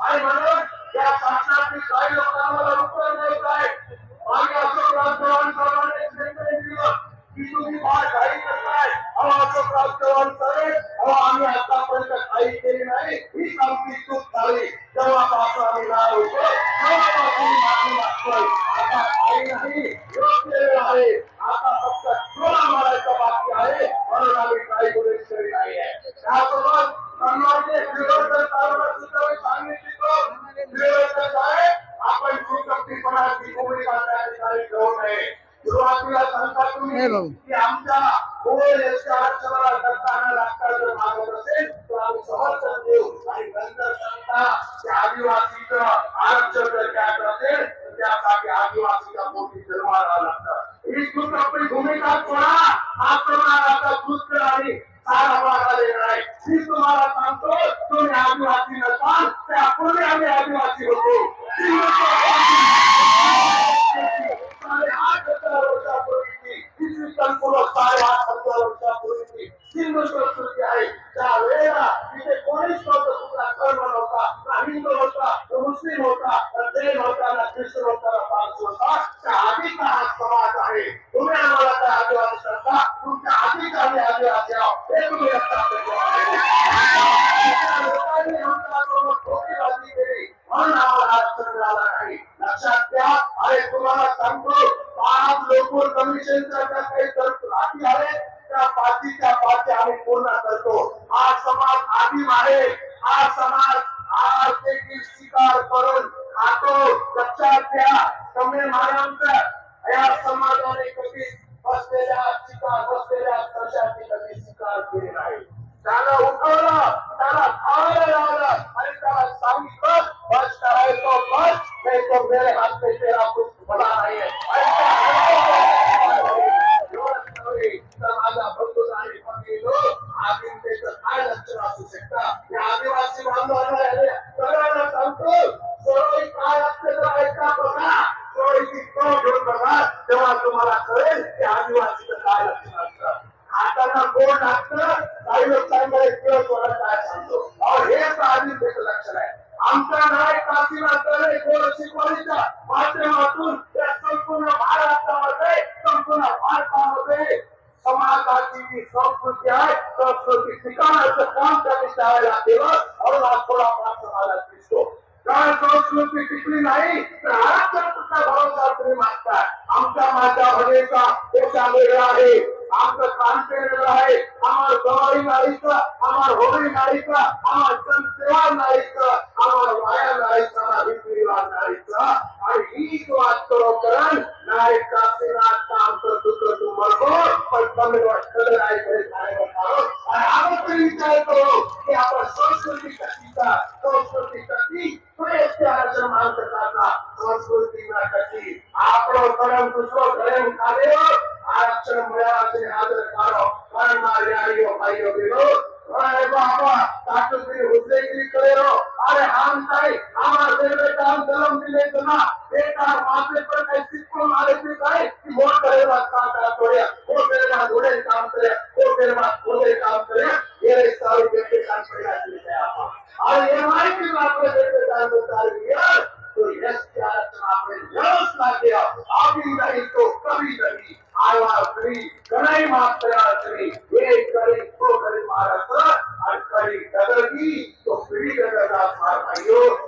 आणि म्हणून या शासनातील काही लोकांना आम्ही आतापर्यंत काही केली नाही. ही आमची चूक झाली. तेव्हापासून आम्ही लहान होतो. तेव्हापासून मागणी लागतोय आता काही नाही. वेळ आहे. आता फक्त मारायचा बाकी आहे. म्हणून आम्ही काही गुन्हे केले नाही. आहे त्यासोबत सन्माननीय श्रीवर्धन साहेबांना सुद्धा मी सांगितलं श्रीवर्धन साहेब आपण चुकतीपणाची भूमिका त्या ठिकाणी घेऊ नये. सुरुवातीला सांगता तुम्ही की आमच्या कोण याच्या मागत असेल तर आम्ही देऊ आणि नंतर सांगता की आदिवासीचं आरक्षण जर असेल त्यासाठी आदिवासीच्या पोटी जन्माला लागतं ही चूक आपली भूमिका सोडा हा समाज आणि सारा देणार आहे मी तुम्हाला सांगतो तुम्ही आदिवासी नसाल त्यापूर्वी आम्ही आदिवासी होतो ना हिंदू होता ना मुस्लिम होता ना जैन होता ना ख्रिश्चन होता ना पारसी होता त्या आधीचा हा समाज आहे तुम्ही आम्हाला त्या आदिवासी सांगता तुमच्या आधीच आम्ही आदिवासी आहोत हे तुम्ही लक्षात ठेवा. त्या लोकांनी आमच्यासोबत खोटीबाजी केली म्हणून आम्हाला आरक्षण मिळालं नाही लक्षात घ्या अरे तुम्हाला सांगतो पाच लोक कमिशनच्या ज्या काही तरतूद अटी आहेत त्या पाचीच्या पाती आम्ही पूर्ण करतो. हा समाज आदिम आहे. हा समाज आज देखील स्वीकार करून खातो. लक्षात घ्या. कमे महाराजांचा या समाजाने कधी बसलेल्या स्वीकार बसलेल्या कशाची कधी स्वीकार केले नाही. त्याला उठवलं. त्याला खायला लावलं. आणि त्याला सांगितलं बस करायचो बस. नाही तो मेरे हात पे तेरा कुछ बडा नाही है एवढंच नव्हे, तर माझा बंधू आणि पत्नी लोक आदिवासीचं काय लक्षण असू शकता या आदिवासी बांधवांना सगळ्यांना सांगतो सोडोई काय असते तर ऐका बघा घेऊन बघा तेव्हा तुम्हाला कळेल की आदिवासीचं काय लक्षण असतं हाताला गोड लागतं काही लोक काय सांगतो हेच आदिवासीचं लक्षण आहे आमचा नाही काशीनाथ तळे गोड शिकवणीच्या माध्यमातून या संपूर्ण महाराष्ट्रामध्ये संपूर्ण भारतामध्ये समाजाची जी संस्कृती आहे संस्कृती ठिकाणाचं काम त्यांनी त्यावेळेला केलं म्हणून हा थोडाफार समाजात दिसतो कारण संस्कृती टिकली नाही तर आरक्षण सुद्धा भरोसा तुम्ही मागताय आमच्या माझ्या भगेचा पेशा वेगळा आहे आमचं कांटे वेगळं आहे आम्हाला गवारी नाहीचं आम्हाला होळी नाहीचं आम्हाला सण सेवा आम्हाला वाया नाहीचं आम्हाला रीतिरिवाज नाहीचं आणि ही जो आत्मरोकरण नाही काशीनाथ काम करतो तू पण कमी कलर आहे तरी काय बघावं आणि आपण तरी विचार करो कि आपण संस्कृती शक्तीचा संस्कृती शक्ती प्रयत्नाचा मार्ग काढला संस्कृती नाटकी आपण परम दुसरो स्वयं काढेलो आरक्षण मिळावाचे हाजर काढो करणार यारियो भाईयो बिलो अरे बाबा ताकतगिरी हुसेगिरी करेलो अरे हम ताई हमार दिल में काम कलम दिले तना बेकार मामले पर कैसी को मारे से करे कि मोर करे रास्ता का तोड़े मोर करे ना काम करे मोर करे ना काम करे और ये में तो यस क्या आपने यस ना किया अभी नहीं तो कभी नहीं आया श्री कनाई मात्रा श्री ये करी तो करी महाराष्ट्र और करी कदर की तो पीढ़ी कदर का भाइयों